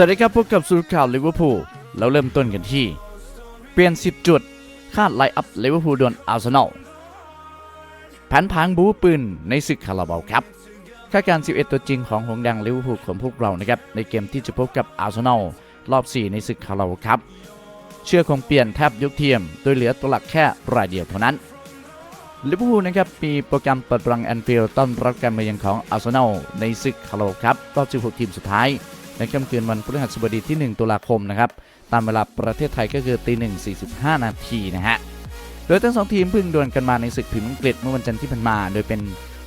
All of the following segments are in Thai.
วัสดีครับพบกับสุดข่าวลิเวอร์พูลแล้วเริ่มต้นกันที่ เปลี่ยน 10 จุด คาดไลอัพลิเวอร์พูลดวลอาร์เซนอลแผนพังบูปืนในศึกคาราบาวครับคาดการณ์11 ตัวจริงของหงดังลิเวอร์พูลของพวกเรานะครับในเกมที่จะพบกับอาร์เซนอลรอบ 4 ในศึกคาราบาวครับเชื่อคงเปลี่ยนแทบยกเทียม โดยเหลือตัวหลักแค่รายเดียวเท่านั้นลิเวอร์พูลนะครับมีโปรแกรมเปิดรังแอนฟิลด์ต้อนรับการมาเยือนของอาร์เซนอลในศึกคาราบาวครับรอบ 16 ทีมสุดท้าย ในค่ำคืนวันพฤหัสบดีที่ 1 ตุลาคมนะครับตามเวลาประเทศไทยก็คือตีหนึ่งสี่สิบห้านาทีนะฮะโดยทั้งสองทีมเพิ่งดวลกันมาในศึกพิมพ์อังกฤษเมื่อวันจันทร์ที่ผ่านมา โดยเป็น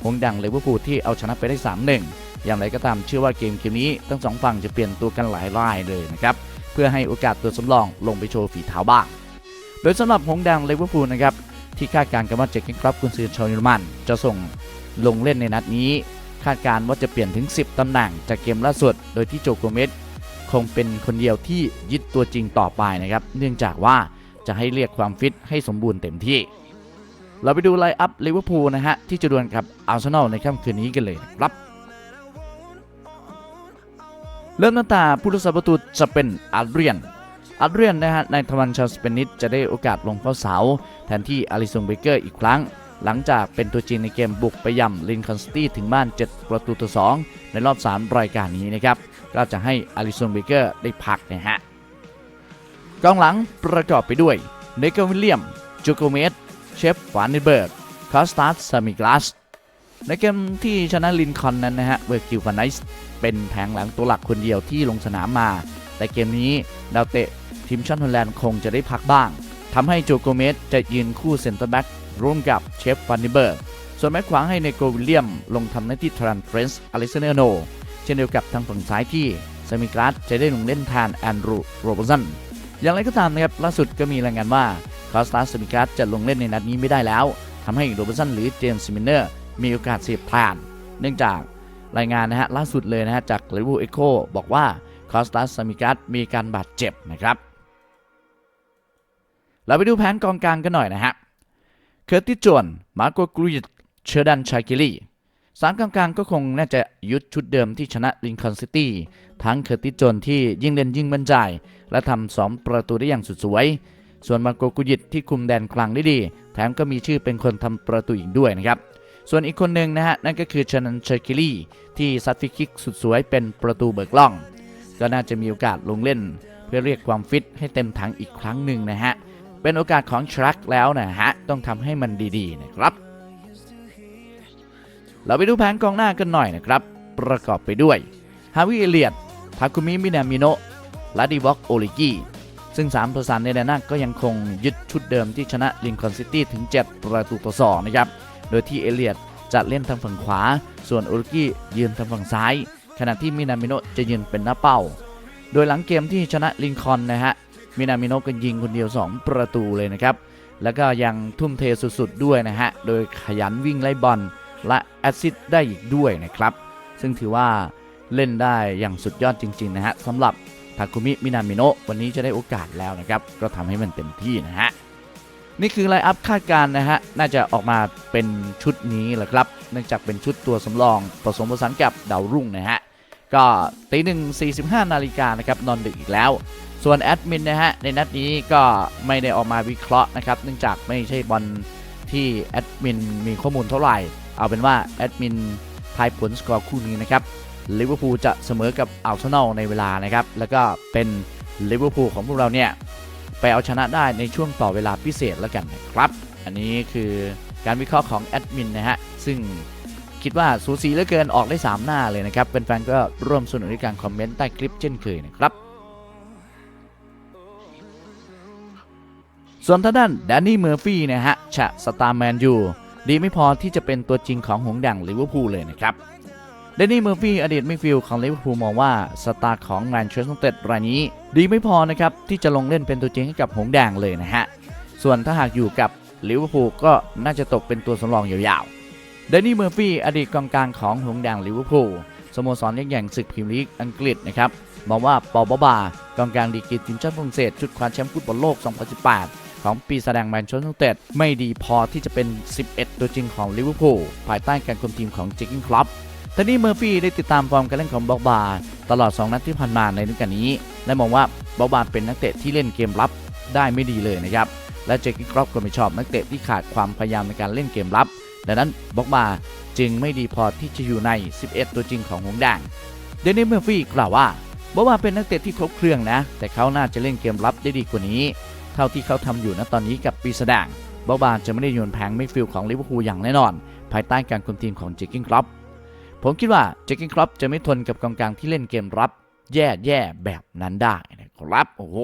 หงดังเลเวอร์พูลที่เอาชนะไปได้ 3-1 อย่างไรก็ตามเชื่อว่าเกมเกมนี้ทั้งสองฝั่งจะเปลี่ยนตัวกันหลายรายเลยนะครับเพื่อให้โอกาสตัวสำรองลงไปโชว์ฝีเท้าบ้าง โดยสำหรับหงดังเลเวอร์พูลนะครับที่คาดการณ์กันว่าเจคเกนครับกุนซือชาวเยอรมันจะส่งลงเล่นในนัดนี้ คาดการณ์ว่าจะเปลี่ยนถึง 10 ตำแหน่งจากเกมล่าสุด โดยที่โจโกเมสคงเป็นคนเดียวที่ยึดตัวจริงต่อไปนะครับ เนื่องจากว่าจะให้เรียกความฟิตให้สมบูรณ์เต็มที่ เราไปดูไลน์อัพลิเวอร์พูลนะฮะ ที่จะดวลกับอาร์เซนอลในค่ำคืนนี้กันเลยครับเริ่มตั้งแต่ผู้รักษาประตูจะเป็นอาร์เรียนอาร์เรียนนะฮะในทวันชาวสเปนิสจะได้โอกาสลงเฝ้าเสา แทนที่อาริซงเบเกอร์อีกครั้ง หลังจากเป็นตัวจริงในเกมบุกไปย่ำลินคอนสตี้ถึงบ้าน 7 ประตูต่อ 2 ในรอบ 3 รายการนี้นะครับ ก็จะให้อาริซงเบเกอร์ได้พักนะฮะกองหลังประกอบไปด้วยเนกอร์วิลเลียมจูโกเมสเชฟฟานเนเบิร์กคอสตัสซามิกลาสในเกมที่ชนะลินคอนนั้นนะฮะเวอร์กิลฟานไนส์เป็นแผงหลังตัวหลักคนเดียวที่ลงสนามมา แต่เกมนี้ดาวเตะทีมชาติฮอลแลนด์คงจะได้พักบ้างทำให้โจโกเมสจะยืนคู่เซนเตอร์แบ็ก ร่วมกับเชฟฟานเนเบิร์กส่วนแม็กขวางให้เนโกวิลเลียม ลงทำหน้าที่ทรันเทรนส์อเล็กซานเดอร์โน เช่นเดียวกับทางฝั่งซ้ายที่ซามิกราสจะได้ลงเล่นแทนแอนดรูโรบสันอย่างไรก็ตามนะครับล่าสุดก็มีรายงานว่าคอสตาสซมิกราสจะลงเล่นในนัดนี้ไม่ได้แล้วทำให้โรบสันหรือเจมส์ซิมินเนอร์ มีโอกาสเสียบผ่าน เนื่องจากรายงานนะฮะล่าสุดเลยนะฮะจากเลเวลเอ็กโคบอกว่าคอสตาสซมิกราสมีการบาดเจ็บนะครับ เราไปดูแผนกองกลางกันหน่อยนะฮะ คอร์ติจวน มาโกกรูยเชอร์ดันชากิลีสามกลางๆก็คงน่าจะยุดชุดเดิมที่ชนะลินคอนซิตี้ทั้งเคอร์ติสโจนที่ยิ่งเล่นยิ่งบรรจายและทำสองประตูได้อย่างสุดสวย ส่วนมาโกกุยิตที่คุมแดนกลางได้ดี แถมก็มีชื่อเป็นคนทำประตูอีกด้วยนะครับ ส่วนอีกคนหนึ่งนะฮะ นั่นก็คือชนันเชอร์กิลี่ที่ซัดฟรีคิกสุดสวยเป็นประตูเบิกล่อง ก็น่าจะมีโอกาสลงเล่น เพื่อเรียกความฟิตให้เต็มถังอีกครั้งหนึ่งนะฮะ เป็นโอกาสของทรัคแล้วนะฮะ ต้องทำให้มันดีๆนะครับ เราไปดูแผนกองหน้ากันหน่อยนะครับ ประกอบไปด้วยฮาวิเอเลียดทาคุมิมินามิโนะลาดิวอกโอลิกิซึ่ง 3 ประสานในแดนหน้าก็ยังคงยึดชุดเดิมที่ชนะลินคอนซิตี้ถึง 7 ประตูต่อ2นะครับ โดยที่เอเลียดจะเล่นทางฝั่งขวา ส่วนโอลิกิยืนทางฝั่งซ้าย ขณะที่มินามิโนะจะยืนเป็นหน้าเป้า โดยหลังเกมที่ชนะลินคอนนะฮะ มินามิโนก็ยิงคนเดียว 2 ประตูเลยนะครับ แล้วก็ยังทุ่มเทสุดๆด้วยนะฮะ โดยขยันวิ่งไล่บอลและแอสซิสต์ได้อีกด้วยนะครับ ซึ่งถือว่าเล่นได้อย่างสุดยอดจริง ๆ นะฮะสำหรับทาคุมิมินามิโนะวันนี้จะได้โอกาสแล้วนะครับ ก็ทำให้มันเต็มที่นะฮะนี่คือไลน์อัพคาดการณ์นะฮะ น่าจะออกมาเป็นชุดนี้แหละครับ เนื่องจากเป็นชุดตัวสำรอง ผสมผสานกับดาวรุ่งนะฮะ ก็ตีหนึ่งสี่สิบห้านาฬิกานะครับ นอนดึกอีกแล้ว ส่วนแอดมินนะฮะในนัดนี้ก็ไม่ได้ออกมาวิเคราะห์นะครับเนื่องจากไม่ใช่บอลที่แอดมินมีข้อมูลเท่าไหร่ เอาเป็นว่าแอดมินทายผลสกอร์คู่นี้นะครับลิเวอร์พูลจะเสมอกับอัลเซนอลในเวลานะครับ แล้วก็เป็นลิเวอร์พูลของพวกเราเนี่ย ไปเอาชนะได้ในช่วงต่อเวลาพิเศษแล้วกันนะครับ อันนี้คือการวิเคราะห์ของแอดมินนะฮะ ซึ่งคิดว่าสูสีเหลือเกินออกได้ 3 หน้าเลยนะครับแฟนๆก็ร่วมสนุกในการคอมเมนต์ใต้คลิปเช่นเคยนะครับ ส่วนทางด้านแดนนี่เมอร์ฟี่นะฮะชะสตาร์แมนยูดีไม่พอที่จะเป็นตัวจริงของหงดังลิเวอร์พูลเลยนะครับแดนนี่เมอร์ฟี่อดีตมิดฟิลด์ของลิเวอร์พูลมองว่าสตาร์ของแมนเชสเตอร์ยูไนเต็ดรายนี้ ดีไม่พอนะครับที่จะลงเล่นเป็นตัวจริงให้กับหงส์แดงเลยนะฮะส่วนถ้าหากอยู่กับลิเวอร์พูลก็น่าจะตกเป็นตัวสำรองยาวๆแดนนี่เมอร์ฟี่อดีตกองกลางของหงส์แดงลิเวอร์พูลสโมสรยักษ์ใหญ่ศึกพรีเมียร์ลีกอังกฤษนะครับมองว่าปอบบากองกลางดีกรีทีมชาติฝรั่งเศสชุดคว้าแชมป์ฟุตบอลโลก 2018 ของปีแสดงแมนเชสเตอร์ยูไนเต็ดไม่ดีพอที่จะเป็น 11 ตัวจริงของลิเวอร์พูลภายใต้การคุมทีมของจิกกิ้งคลับทนี่เมอร์ฟี่ได้ติดตามฟอร์มการเล่นของบ็อกบาตลอด 2 นัดที่ผ่านมาในฤดูกาลนี้ และมองว่าบ็อกบาเป็นนักเตะที่เล่นเกมรับได้ไม่ดีเลยนะครับ และเจคกี้ครอปก็ไม่ชอบนักเตะที่ขาดความพยายามในการเล่นเกมรับ ดังนั้นบ็อกบาจึงไม่ดีพอที่จะอยู่ใน 11 ตัวจริงของหงส์แดงเดนนี่เมอร์ฟี่กล่าวว่าบ็อกบาเป็นนักเตะที่ครบเครื่องนะ แต่เขาน่าจะเล่นเกมรับได้ดีกว่านี้ เท่าที่เขาทำอยู่ณตอนนี้กับปีศาจบ็อกบาจะไม่ได้โยนแผงไม่ฟิลของลิเวอร์พูลอย่างแน่นอน ภายใต้การคุมทีมของเจคกี้ครอปผมคิดว่าเจคกินครอปจะไม่ทนกับกองกลางที่เล่นเกมรับ แย่ๆแบบนั้นได้นะครับโอ้โห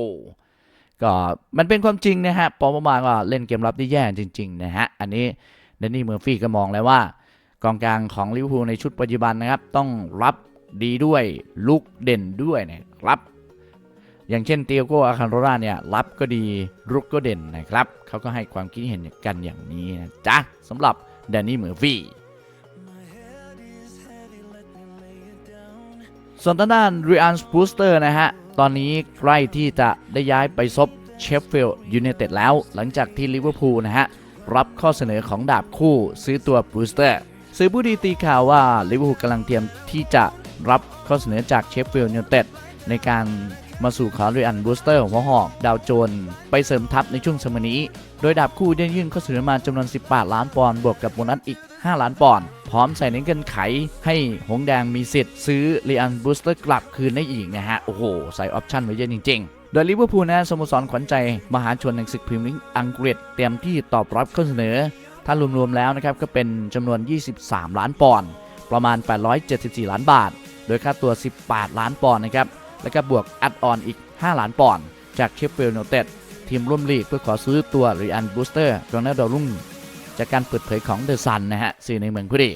ก็มันเป็นความจริงนะฮะปอมมาก็เล่นเกมรับได้แย่จริงๆนะฮะอันนี้เดนนี่เมอร์ฟี่ก็มองแล้วว่ากองกลางของลิเวอร์พูลในชุดปัจจุบันนะครับ ต้องรับดีด้วยลุกเด่นด้วยนะครับ อย่างเช่นเตียโกอาคารโรราเนี่ยรับก็ดีรุกก็เด่นนะครับเขาก็ให้ความคิดเห็นกันอย่างนี้นะจ๊ะสำหรับแดนนี่เหมอร์ฟี่ส่วนด้านริอันสปูสเตอร์นะฮะ ตอนนี้ใกล้ที่จะได้ย้ายไปซบเชฟฟิลด์ยูไนเต็ดแล้ว หลังจากที่ลิเวอร์พูลนะฮะ รับข้อเสนอของดาบคู่ซื้อตัวบูสเตอร์สื่อผู้ดีตีข่าวว่าลิเวอร์พูลกำลังเตรียมที่จะรับข้อเสนอจากเชฟฟิลด์ยูไนเต็ดในการ มาสู่ขอริอันบูสเตอร์หัวหอก ดาวโจน ไปเสริมทัพในช่วงสมัยนี้ โดยดาบคู่ได้ยื่นข้อเสนอมาจำนวน 18 ล้านปอนด์บวกกับโบนัสอีก 5 ล้านปอนด์พร้อมใส่ในเงื่อนไข ให้หงแดงมีสิทธิ์ซื้อเรียนบูสเตอร์กลับคืนได้อีกนะฮะ โอ้โห ใส่ออปชั่นไว้เยอะจริงๆโดยลิเวอร์พูลนะสโมสรขวัญใจ มหาชนในศึกพรีเมียร์ลีกอังกฤษเตรียมที่ตอบรับข้อเสนอ ถ้ารวมๆแล้วนะครับก็เป็นจำนวน 23 ล้านปอนด์ประมาณ 874 ล้านบาท โดยค่าตัว 18 ล้านปอนด์นะครับ แล้วก็บวกแอดออนอีก 5 ล้านปอนด์จากเชฟฟิลด์ยูไนเต็ดทีมร่วมลีกเพื่อขอซื้อตัวเรียนบูสเตอร์กองหน้าดาวรุ่งจากการเปิดเผยของเดอะซันนะฮะสื่อในเมืองพุดี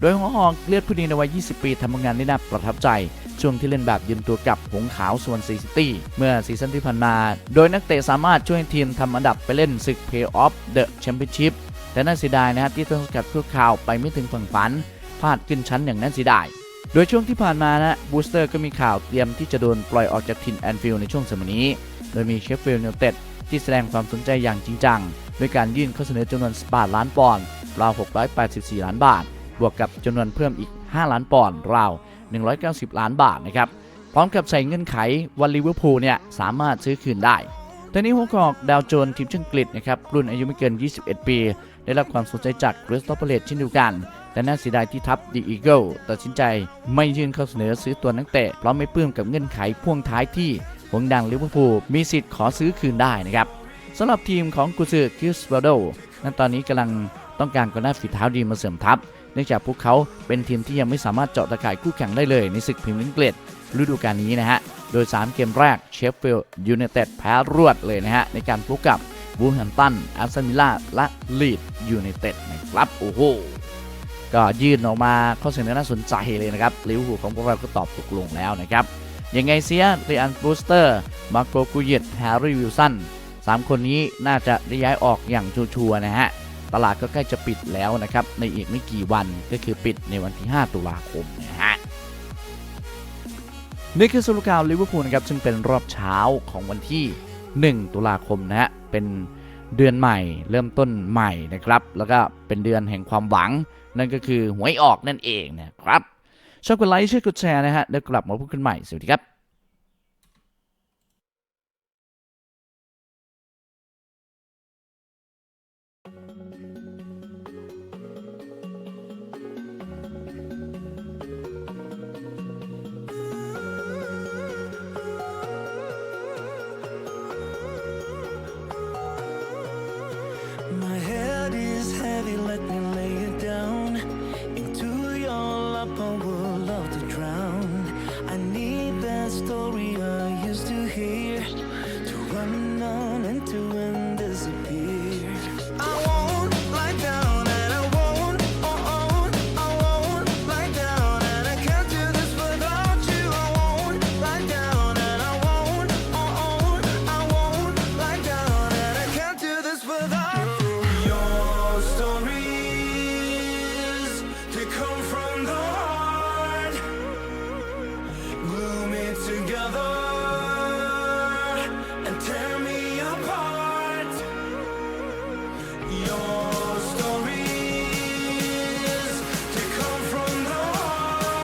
โดยหัวหอกเลือดผู้ดีในวัย 20 ปีทำผลงานได้น่าประทับใจ ช่วงที่เล่นแบบยืมตัวกับหงขาวส่วนซีซิตี้เมื่อซีซั่นที่ผ่านมา โดยนักเตะสามารถช่วยทีมทำอันดับไปเล่นศึกเพย์ออฟเดอะแชมเปี้ยนชิพแต่น่าเสียดายนะฮะที่ต้องสกัดชั่วคราวไปไม่ถึงฝั่งฝันพลาดขึ้นชั้นอย่างน่าเสียดาย โดยช่วงที่ผ่านมานะบูสเตอร์ก็มีข่าวเตรียมที่จะโดนปล่อยออกจากทินแอนฟิลด์ในช่วงสมัยนี้ โดยมีเชฟฟิลด์ยูไนเต็ดที่แสดงความสนใจอย่างจริงจังด้วยการยื่นข้อเสนอจำนวน8ล้านปอนด์ราว 684 ล้านบาท บวกกับจำนวนเพิ่มอีก 5 ล้านปอนด์ราว 190 ล้านบาทนะครับพร้อมกับใส่เงื่อนไขวันลิเวอร์พูลเนี่ยสามารถซื้อคืนได้ตอนนี้หัวกอกดาวโจนส์ทีมชาติอังกฤษนะครับรุ่นอายุไม่เกิน 21 ปี ได้รับความสนใจจากคริสตัลพาเลตเช่นเดียวกัน แต่น่าเสียดายที่ทัพดีอีเกิลตัดสินใจไม่ยื่นข้อเสนอซื้อตัวนักเตะเพราะไม่ปลื้มกับเงื่อนไขพ่วงท้ายที่หวงดังลิเวอร์พูลมีสิทธิ์ขอซื้อคืนได้นะครับสำหรับทีมของกุซือคิสวาโดนั้นตอนนี้กำลังต้องการกองหน้าฝีเท้าดีมาเสริมทัพ เนื่องจากพวกเขาเป็นทีมที่ยังไม่สามารถเจาะตะข่ายคู่แข่งได้เลยในศึกพรีเมียร์ลีกอังกฤษฤดูกาลนี้นะฮะ โดย 3 เกมแรกเชฟฟิลด์ยูไนเต็ดแพ้รวดเลยนะฮะ ในการพบกับวูแฮมตันอาร์เซนอลและลีดยูไนเต็ดนะครับ โอ้โห ก็ยื่นออกมาข้อเสนอน่าสนใจเลยนะครับลิวอร์พูของพวกเราก็ตอบตกลงแล้วนะครับยังไงเสียเรอันบูสเตอร์มาโกกุเยตแฮร์รี่วิลสันสามคนนี้น่าจะได้ย้ายออกอย่างชัวร์นะฮะตลาดก็ใกล้จะปิดแล้วนะครับในอีกไม่กี่วันก็คือปิดในวันที่ 5 ตุลาคมนะฮะนี่คือสรุปข่าวลิเวอร์พูลนะครับซึ่งเป็นรอบเช้าของวันที่ 1 ตุลาคมนะฮะเป็นเดือนใหม่เริ่มต้นใหม่นะครับ แล้วก็เป็นเดือนแห่งความหวัง นั่นก็คือหวยออกนั่นเองนะครับชอบกดไลค์ช่วยกดแชร์นะฮะแล้วกลับมาพบกันใหม่สวัสดีครับ